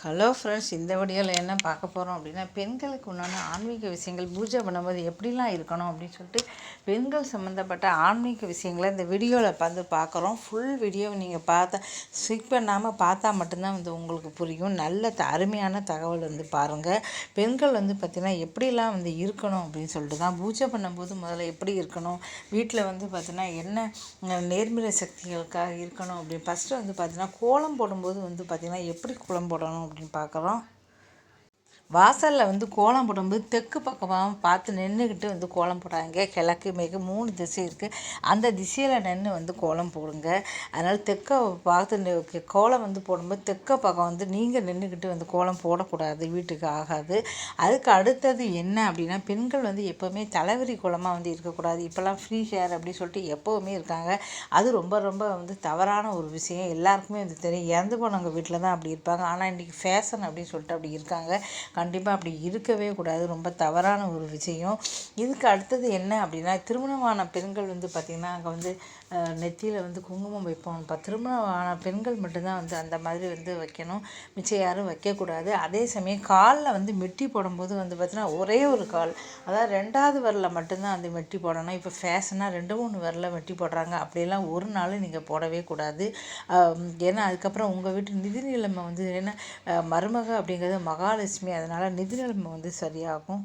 Hello friends இந்த வீடியோவில் என்ன பார்க்க போகிறோம் அப்படின்னா பெண்களுக்கு உண்டான ஆன்மீக விஷயங்கள் பூஜை பண்ணும்போது எப்படிலாம் இருக்கணும் அப்படின்னு சொல்லிட்டு பெண்கள் சம்மந்தப்பட்ட ஆன்மீக விஷயங்களை இந்த வீடியோவில் பார்த்து பார்க்குறோம் ஃபுல் வீடியோவை நீங்கள் பார்த்தா ஸ்கிப் பண்ணாமல் பார்த்தா மட்டும்தான் வந்து உங்களுக்கு புரியும். நல்ல த அருமையான தகவல் வந்து பாருங்கள் பெண்கள் வந்து பார்த்திங்கன்னா எப்படிலாம் வந்து இருக்கணும் அப்படின்னு சொல்லிட்டு தான் பூஜை பண்ணும்போது முதல்ல எப்படி இருக்கணும்? வீட்டில் வந்து பார்த்திங்கன்னா என்ன நேர்மறை சக்திகளுக்காக இருக்கணும் அப்படின்னு ஃபஸ்ட்டு வந்து பார்த்திங்கன்னா கோலம் போடும்போது வந்து பார்த்திங்கன்னா எப்படி கோலம் போடணும் அப்படின்னு பார்க்குறோம் வாசலில் வந்து கோலம் போடும்போது தெற்கு பக்கமாக பார்த்து நின்றுக்கிட்டு வந்து கோலம் போடாங்க கிழக்கு மிக மூணு திசை இருக்குது அந்த திசையில் நின்று வந்து கோலம் போடுங்க. அதனால் தெற்க பார்த்து கோலம் வந்து போடும்போது தெற்க பக்கம் வந்து நீங்கள் நின்றுக்கிட்டு வந்து கோலம் போடக்கூடாது. வீட்டுக்கு ஆகாது. அதுக்கு அடுத்தது என்ன அப்படின்னா பெண்கள் வந்து எப்போவுமே தலைவரி கோலமாக வந்து இருக்கக்கூடாது. இப்போல்லாம் ஃப்ரீ ஷேர் அப்படின்னு சொல்லிட்டு எப்போவுமே இருக்காங்க. அது ரொம்ப ரொம்ப வந்து தவறான ஒரு விஷயம். எல்லாருக்குமே வந்து தெரியும். இறந்து போனவங்க வீட்டில் தான் அப்படி இருப்பாங்க. ஆனால் இன்றைக்கி ஃபேஷன் அப்படின்னு சொல்லிட்டு அப்படி இருக்காங்க. கண்டிப்பாக அப்படி இருக்கவே கூடாது. ரொம்ப தவறான ஒரு விஷயம். இதுக்கு அடுத்தது என்ன அப்படின்னா திருமணமான பெண்கள் வந்து பார்த்திங்கன்னா அங்கே வந்து நெத்தியில் வந்து குங்குமம் வைப்போம். இப்போ திருமணம் ஆன பெண்கள் மட்டும்தான் வந்து அந்த மாதிரி வந்து வைக்கணும். மிச்சம் யாரும் வைக்கக்கூடாது. அதே சமயம் காலில் வந்து மெட்டி போடும்போது வந்து பார்த்திங்கன்னா ஒரே ஒரு கால். அதாவது ரெண்டாவது வரல மட்டும்தான் வந்து மெட்டி போடணும். இப்போ ஃபேஷனாக ரெண்டு மூணு வரல மெட்டி போடுறாங்க. அப்படியெல்லாம் ஒரு நாள் நீங்கள் போடவே கூடாது. ஏன்னா அதுக்கப்புறம் உங்கள் வீட்டு நிதி நிலைமை வந்து என்ன? மருமக அப்படிங்கிறது மகாலட்சுமி. அதனால் நிதி நிலைமை வந்து சரியாகும்.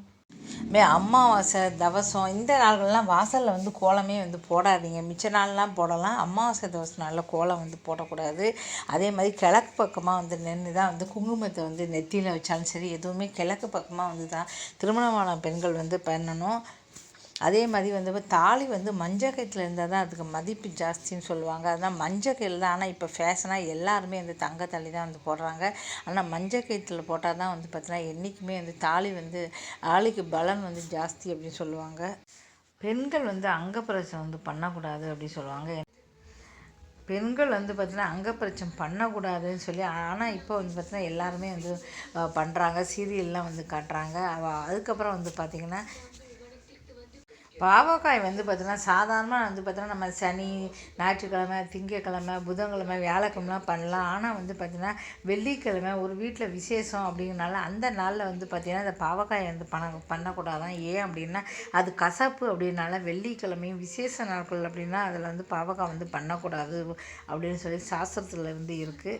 அமாவாசை தவசம் இந்த நாள்கள்லாம் வாசலில் வந்து கோலமே வந்து போடாதீங்க. மிச்ச நாள்லாம் போடலாம். அமாவாசை தவசம் நாளில் கோலம் வந்து போடக்கூடாது. அதே மாதிரி கிழக்கு பக்கமாக வந்து நின்று தான் வந்து குங்குமத்தை வந்து நெத்தியில் வச்சாலும் சரி எதுவுமே கிழக்கு பக்கமாக வந்து தான் திருமணமான பெண்கள் வந்து பண்ணணும். அதே மாதிரி வந்து தாலி வந்து மஞ்சள் கயிற்றுல இருந்தால் தான் அதுக்கு மதிப்பு ஜாஸ்தின்னு சொல்லுவாங்க. அதனால் மஞ்சள் கயிறு தான். ஆனால் இப்போ ஃபேஷனாக எல்லாருமே வந்து தங்க தாலி தான் வந்து போடுறாங்க. ஆனால் மஞ்சள் கயிற்றுல போட்டால் தான் வந்து பார்த்தீங்கன்னா என்றைக்குமே வந்து தாலி வந்து ஆளுக்கு பலன் வந்து ஜாஸ்தி அப்படின்னு சொல்லுவாங்க. பெண்கள் வந்து அங்கப்பிரசம் வந்து பண்ணக்கூடாது அப்படின்னு சொல்லுவாங்க. பெண்கள் வந்து பார்த்திங்கன்னா அங்கப்பிரச்சம் பண்ணக்கூடாதுன்னு சொல்லி ஆனால் இப்போ வந்து பார்த்திங்கன்னா எல்லாருமே வந்து பண்ணுறாங்க சீரியல்லாம் வந்து காட்டுறாங்க. அதுக்கப்புறம் வந்து பார்த்திங்கன்னா பாவக்காய் வந்து பார்த்தீங்கன்னா சாதாரணமாக வந்து பார்த்தோன்னா நம்ம சனி ஞாயிற்றுக்கிழமை திங்கக்கிழமை புதன்கிழமை வியாழக்கிழமெலாம் பண்ணலாம். ஆனால் வந்து பார்த்திங்கன்னா வெள்ளிக்கிழமை ஒரு வீட்டில் விசேஷம் அப்படிங்கிறனால அந்த நாளில் வந்து பார்த்திங்கன்னா இந்த பாவக்காயை வந்து பண்ண பண்ணக்கூடாதான். ஏன் அப்படின்னா அது கசப்பு அப்படின்னால வெள்ளிக்கிழமையும் விசேஷ நாட்கள் அப்படின்னா அதில் வந்து பாவக்காய் வந்து பண்ணக்கூடாது அப்படின்னு சொல்லி சாஸ்திரத்தில் வந்து இருக்குது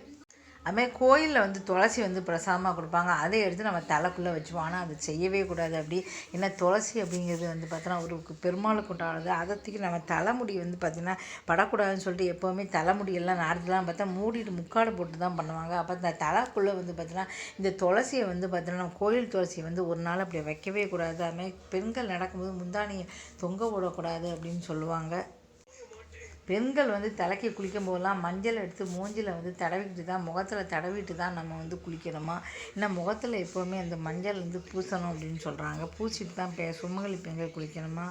அதுமாதிரி கோயிலில் வந்து துளசி வந்து பிரசாதமாக கொடுப்பாங்க. அதை எடுத்து நம்ம தலைக்குள்ளே வச்சுப்போம். ஆனால் அது செய்யவே கூடாது. அப்படி ஏன்னா துளசி அப்படிங்கிறது வந்து பார்த்தோன்னா ஒரு பெருமாளுக்கு உண்டானது. அதை தூக்கி நம்ம தலைமுடி வந்து பார்த்திங்கன்னா படக்கூடாதுன்னு சொல்லிட்டு எப்போவுமே தலைமுடியெல்லாம் நார்த்துலாம் பார்த்தா மூடிட்டு முக்காடு போட்டு தான் பண்ணுவாங்க. அப்போ இந்த தலைக்குள்ளே வந்து பார்த்தீங்கன்னா இந்த துளசியை வந்து பார்த்தோன்னா கோயில் துளசியை வந்து ஒரு நாள் அப்படி வைக்கவே கூடாது. அதுமாதிரி பெண்கள் நடக்கும்போது முந்தானியை தொங்க விடக்கூடாது அப்படின்னு சொல்லுவாங்க. பெண்கள் வந்து தலைக்கு குளிக்கும் போதெல்லாம் மஞ்சள் எடுத்து மூஞ்சில் வந்து தடவிக்கிட்டு தான் முகத்தில் தடவிட்டு தான் நம்ம வந்து குளிக்கணுமா ஏன்னா முகத்தில் எப்போவுமே அந்த மஞ்சள் வந்து பூசணும் அப்படின்னு சொல்கிறாங்க பூசிட்டு தான் பெ சுமங்கலி பெண்கள் குளிக்கணுமா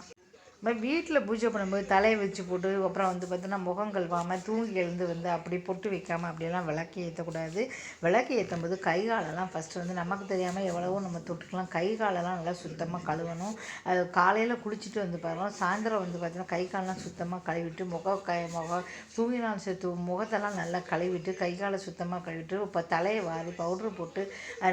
மாதிரி வீட்டில் பூஜை பண்ணும்போது தலையை வச்சு போட்டு அப்புறம் வந்து பார்த்தோன்னா முகம் கழுவாமல் தூங்கி எழுந்து வந்து அப்படி பொட்டு வைக்காமல் அப்படியெல்லாம் விளக்கு ஏற்றக்கூடாது விளக்கு ஏற்றும் போது கை காலெல்லாம் ஃபஸ்ட்டு வந்து நமக்கு தெரியாமல் எவ்வளவோ நம்ம தொட்டுக்கலாம். கை காலெல்லாம் நல்லா சுத்தமாக கழுவணும். அது காலையில் குளிச்சுட்டு வந்து பாருங்க சாயந்தரம் வந்து பார்த்தோன்னா கை காலெல்லாம் சுத்தமாக கழுவிட்டு முக கை முகம் தூங்கினாலும் சேர்த்து முகத்தெல்லாம் நல்லா கழுவிட்டு கை காலை சுத்தமாக கழுவிட்டு இப்போ தலையை வாரி பவுட்ரு போட்டு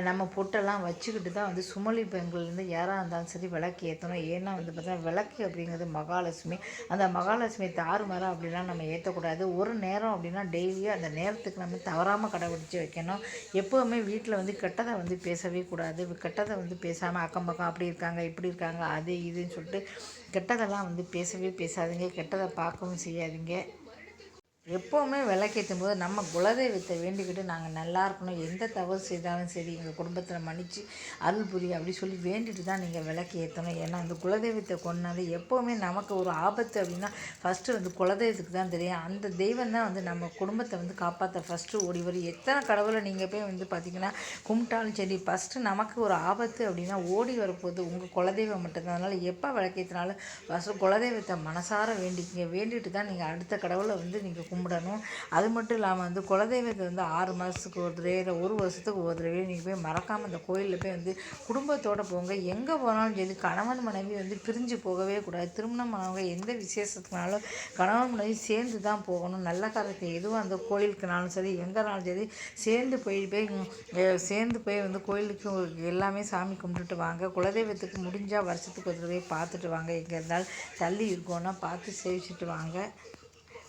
நம்ம பொட்டெல்லாம் வச்சுக்கிட்டு தான் வந்து சுமலி பெண்கள்லேருந்து யாராக இருந்தாலும் சரி விளக்கு ஏற்றணும் ஏன்னா வந்து பார்த்தோன்னா விளக்கு அப்படிங்கிறது மகாலட்சுமி. அந்த மகாலட்சுமி தாறுமாறாக அப்படிலாம் நம்ம ஏற்றக்கூடாது ஒரு நேரம் அப்படின்னா டெய்லியும் அந்த நேரத்துக்கு நம்ம தவறாமல் கடைபிடிச்சி வைக்கணும். எப்போவுமே வீட்டில் வந்து கெட்டதை வந்து பேசவே கூடாது. கெட்டதை வந்து பேசாமல் அக்கம் பக்கம் அப்படி இருக்காங்க இப்படி இருக்காங்க அது இதுன்னு சொல்லிட்டு கெட்டதெல்லாம் வந்து பேசவே பேசாதீங்க. கெட்டதை பார்க்கவும் செய்யாதீங்க. எப்போவுமே விளக்கேற்றும் போது நம்ம குலதெய்வத்தை வேண்டிக்கிட்டு நாங்கள் நல்லா இருக்கணும். எந்த தவறு செய்தாலும் சரி எங்கள் குடும்பத்தில் மன்னிச்சு அருள் புரிய அப்படி சொல்லி வேண்டிட்டு தான் நீங்கள் விளக்கு ஏற்றணும் ஏன்னா அந்த குலதெய்வத்தை கொண்டாந்து எப்போவுமே நமக்கு ஒரு ஆபத்து அப்படின்னா ஃபஸ்ட்டு வந்து குலதெய்வத்துக்கு தான் தெரியும். அந்த தெய்வம் தான் வந்து நம்ம குடும்பத்தை வந்து காப்பாற்ற ஃபஸ்ட்டு ஓடி வரும். எத்தனை கடவுளை நீங்கள் போய் வந்து பார்த்தீங்கன்னா கும்பிட்டாலும் சரி ஃபஸ்ட்டு நமக்கு ஒரு ஆபத்து அப்படின்னா ஓடி வரப்போகுது. உங்கள் குலதெய்வம் மட்டும்தான். அதனால் எப்போ விளக்கேற்றினாலும் ஃபஸ்ட்டு குலதெய்வத்தை மனசார வேண்டிக்கிங்க. வேண்டிட்டு தான் நீங்கள் அடுத்த கடவுளை வந்து நீங்கள் கும்பிட கும்பிடணும். அது மட்டும் இல்லாமல் வந்து குலதெய்வத்தை வந்து ஆறு மாதத்துக்கு ஒரு தடவை இல்லை ஒரு வருஷத்துக்கு ஒரு தடவை நீங்கள் போய் மறக்காமல் அந்த கோயிலில் போய் வந்து குடும்பத்தோடு போங்க. எங்கே போனாலும் சரி கணவன் மனைவி வந்து பிரிஞ்சு போகவே கூடாது. திருமணம் ஆனவங்க எந்த விசேஷத்துனாலும் கணவன் மனைவி சேர்ந்து தான் போகணும். நல்ல காரியத்தை எதுவும் அந்த கோயிலுக்குனாலும் சரி எங்கேனாலும் சரி சேர்ந்து போய் போய் சேர்ந்து போய் வந்து கோயிலுக்கு எல்லாமே சாமி கும்பிட்டுட்டு வாங்க. குலதெய்வத்துக்கு முடிஞ்சால் வருஷத்துக்கு ஒரு தடவை பார்த்துட்டு வாங்க. எங்கே இருந்தாலும் தள்ளி இருக்கோன்னா பார்த்து சேவிச்சுட்டு வாங்க.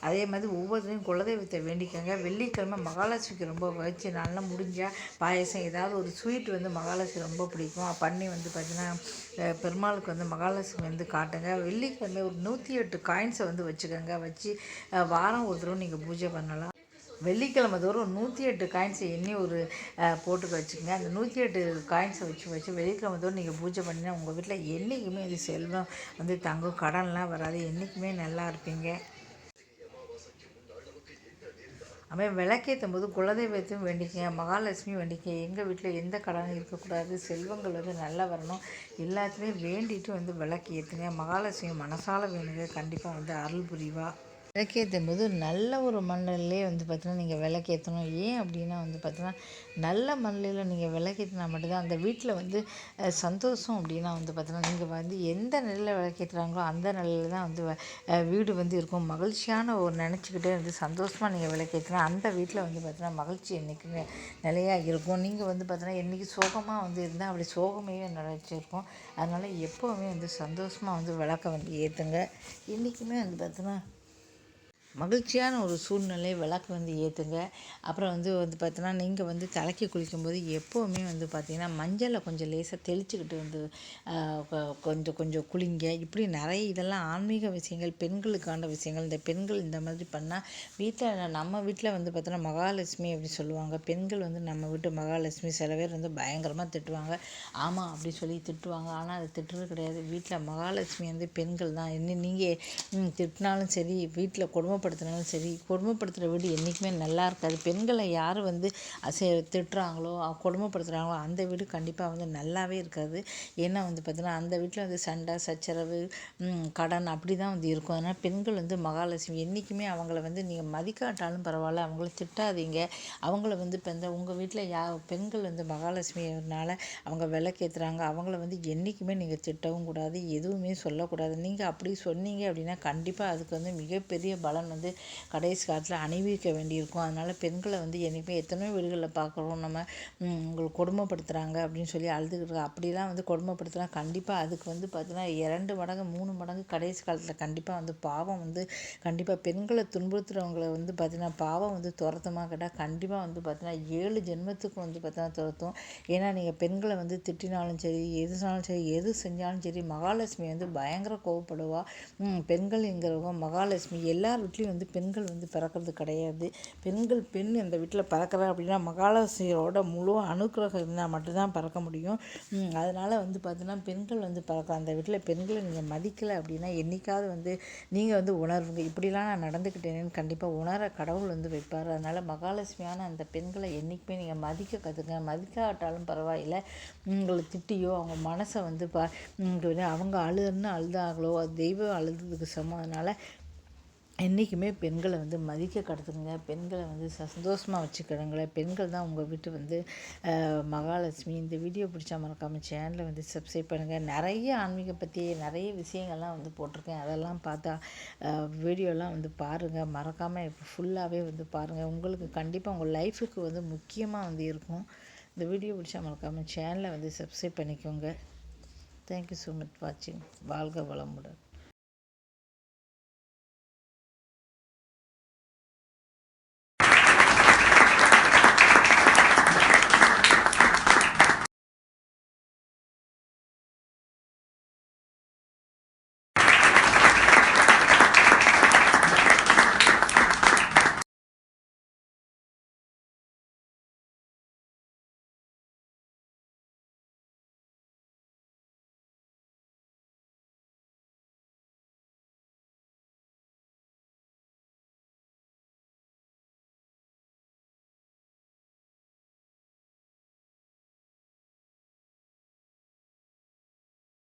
அதே மாதிரி ஒவ்வொருத்தரையும் குலதெய்வத்தை வேண்டிக்கோங்க. வெள்ளிக்கிழமை மகாலட்சுமிக்கு ரொம்ப வச்சு நல்லா முடிஞ்சால் பாயசம் ஏதாவது ஒரு ஸ்வீட் வந்து மகாலட்சுமி ரொம்ப பிடிக்கும். பண்ணி வந்து பார்த்திங்கன்னா பெருமாளுக்கு வந்து மகாலட்சுமி வந்து காட்டுங்க. வெள்ளிக்கிழமை ஒரு நூற்றி எட்டு காயின்ஸை வந்து வச்சுக்கோங்க. வச்சு வாரம் ஒரு தடவை நீங்கள் பூஜை பண்ணலாம். வெள்ளிக்கிழமை தோறும் நூற்றி எட்டு காயின்ஸை எண்ணி ஒரு போட்டு வச்சுக்கோங்க. அந்த நூற்றி எட்டு காயின்ஸை வச்சு வச்சு வெள்ளிக்கிழமை தோறும் நீங்கள் பூஜை பண்ணினா உங்கள் வீட்டில் என்றைக்குமே இது செல்வம் வந்து தங்கும். கடன்லாம் வராது. என்றைக்குமே நல்லா இருப்பீங்க. அவன் விளக்கேற்றும் போது குலதெய்வத்தையும் வேண்டிக்கங்க மகாலட்சுமி வேண்டிக்கங்க. எங்கள் வீட்டில் எந்த கடனும் இருக்கக்கூடாது? செல்வங்கள் வந்து நல்லா வரணும். எல்லாத்துலேயும் வேண்டிட்டு வந்து விளக்கு ஏற்றுங்க மகாலட்சுமி மனசால வேணுங்க. கண்டிப்பாக வந்து அருள் புரிவா. விளக்கேற்றும் போது நல்ல ஒரு மண்ணிலே வந்து பார்த்தீங்கன்னா நீங்கள் விளக்கேற்றணும் ஏன் அப்படின்னா வந்து பார்த்தீங்கன்னா நல்ல மண்ணில் நீங்கள் விளக்கேற்றினா மட்டும்தான் அந்த வீட்டில் வந்து சந்தோஷம் அப்படின்னா வந்து பார்த்தீங்கன்னா நீங்கள் வந்து எந்த நிலையில் விளக்கேற்றுறாங்களோ அந்த நிலையில் தான் வந்து வீடு வந்து இருக்கும். மகிழ்ச்சியான ஒரு நினச்சிக்கிட்டே வந்து சந்தோஷமாக நீங்கள் விளக்கேற்றினா அந்த வீட்டில் வந்து பார்த்தீங்கன்னா மகிழ்ச்சி என்றைக்குமே நிலையாக இருக்கும். நீங்கள் வந்து பார்த்தீங்கன்னா என்றைக்கு சோகமாக வந்து இருந்தால் அப்படி சோகமே நினச்சிருப்போம் அதனால் எப்போவுமே வந்து சந்தோஷமாக வந்து விளக்க வந்து ஏற்றுங்க என்றைக்குமே வந்து பார்த்தீங்கன்னா மகிழ்ச்சியான ஒரு சூழ்நிலை விளக்கு வந்து ஏற்றுங்க அப்புறம் வந்து வந்து பார்த்தோன்னா நீங்கள் வந்து தலைக்கு குளிக்கும்போது எப்போவுமே வந்து பார்த்திங்கன்னா மஞ்சளை கொஞ்சம் லேசாக தெளிச்சுக்கிட்டு வந்து கொஞ்சம் கொஞ்சம் குளிங்க. இப்படி நிறைய இதெல்லாம் ஆன்மீக விஷயங்கள் பெண்களுக்கான விஷயங்கள் இந்த பெண்கள் இந்த மாதிரி பண்ணால் வீட்டில் நம்ம வீட்டில் வந்து பார்த்தோன்னா மகாலட்சுமி அப்படி சொல்லுவாங்க. பெண்கள் வந்து நம்ம வீட்டு மகாலட்சுமி சில பேர் வந்து பயங்கரமாக திட்டுவாங்க. ஆமாம் அப்படி சொல்லி திட்டுவாங்க. ஆனால் அது திட்டுறது கிடையாது. வீட்டில் மகாலட்சுமி வந்து பெண்கள் தான். என்ன நீங்கள் திட்டினாலும் சரி வீட்டில் குடும்ப கொடுமைப்படுத்தினாலும் சரி கொடுமைப்படுத்துகிற வீடு என்றைக்குமே நல்லா இருக்காது. பெண்களை யார் வந்து அசை திட்டுறாங்களோ கொடுமைப்படுத்துகிறாங்களோ அந்த வீடு கண்டிப்பாக வந்து நல்லாவே இருக்காது. ஏன்னா வந்து பார்த்திங்கன்னா அந்த வீட்டில் வந்து சண்டை சச்சரவு கடன் அப்படி தான் வந்து இருக்கும். அதனால் பெண்கள் வந்து மகாலட்சுமி என்றைக்குமே அவங்கள வந்து நீங்கள் மதிக்காட்டாலும் பரவாயில்ல அவங்கள திட்டாதீங்க. அவங்கள வந்து இப்போ இந்த உங்கள் வீட்டில் யா பெண்கள் வந்து மகாலட்சுமினால அவங்க விளக்கேற்றுறாங்க அவங்கள வந்து என்றைக்குமே நீங்கள் திட்டவும் கூடாது எதுவுமே சொல்லக்கூடாது. நீங்கள் அப்படி சொன்னீங்க அப்படின்னா கண்டிப்பாக அதுக்கு வந்து மிகப்பெரிய பலன் வந்து கடைசி காலத்தில் அணிவிக்க வேண்டியிருக்கும். அதனால் பெண்களை வந்து என்றைக்குமே எத்தனையோ வீடுகளில் பார்க்குறோம் நம்ம உங்களுக்கு கொடுமைப்படுத்துகிறாங்க அப்படின்னு சொல்லி அழுதுகிட்டு அப்படிலாம் வந்து கொடுமைப்படுத்துனா கண்டிப்பாக அதுக்கு வந்து பார்த்தீங்கன்னா இரண்டு மடங்கு மூணு மடங்கு கடைசி காலத்தில் கண்டிப்பாக வந்து பாவம் வந்து கண்டிப்பாக பெண்களை துன்புறுத்துகிறவங்களை வந்து பார்த்திங்கன்னா பாவம் வந்து துரத்தமாக கேட்டால் கண்டிப்பாக வந்து பார்த்தீங்கன்னா ஏழு ஜென்மத்துக்கு வந்து பார்த்தீங்கன்னா துரத்தும். ஏன்னா நீங்கள் பெண்களை வந்து திட்டினாலும் சரி எது சரி எது செஞ்சாலும் சரி மகாலட்சுமி வந்து பயங்கர கோவப்படுவா. பெண்கள்ங்கிறவங்க மகாலட்சுமி. எல்லார் வீட்லேயும் வீட்லேயும் வந்து பெண்கள் வந்து பிறக்கிறது கிடையாது. பெண்கள் பெண் அந்த வீட்டில் பிறக்கிறா அப்படின்னா மகாலட்சுமியோட முழு அனுக்கிரகம் இருந்தால் மட்டும்தான் பிறக்க முடியும். அதனால் வந்து பார்த்தீங்கன்னா பெண்கள் வந்து பிறக்க அந்த வீட்டில் பெண்களை நீங்கள் மதிக்கலை அப்படின்னா என்றைக்காவது வந்து நீங்கள் வந்து உணர்வுங்க இப்படிலாம் நான் நடந்துக்கிட்டேனேன்னு கண்டிப்பாக உணர கடவுள் வந்து வைப்பார். அதனால் மகாலட்சுமியான அந்த பெண்களை என்றைக்குமே நீங்கள் மதிக்க கற்றுங்க மதிக்காட்டாலும் பரவாயில்லை. உங்களை திட்டியோ அவங்க மனசை வந்து பா அவங்க அழுதுன்னு அழுதாங்களோ அது தெய்வம் அழுதுறதுக்கு சமம். அதனால் என்றைக்குமே பெண்களை வந்து மதிக்க கடத்துங்க பெண்களை வந்து சந்தோஷமாக வச்சுக்கிடுங்களேன் பெண்கள் தான் உங்கள் வீட்டு வந்து மகாலட்சுமி. இந்த வீடியோ பிடிச்சா மறக்காமல் சேனலை வந்து சப்ஸ்கிரைப் பண்ணுங்கள் நிறைய ஆன்மீக பற்றி நிறைய விஷயங்கள்லாம் வந்து போட்டிருக்கேன். அதெல்லாம் பார்த்தா வீடியோலாம் வந்து பாருங்கள் மறக்காமல் இப்போ ஃபுல்லாகவே வந்து பாருங்கள் உங்களுக்கு கண்டிப்பாக உங்கள் லைஃபுக்கு வந்து முக்கியமாக வந்து இருக்கும். இந்த வீடியோ பிடிச்சா மறக்காமல் சேனலை வந்து சப்ஸ்கிரைப் பண்ணிக்கோங்க. தேங்க்யூ ஸோ மச் வாட்சிங் வாழ்க வளமுடன்.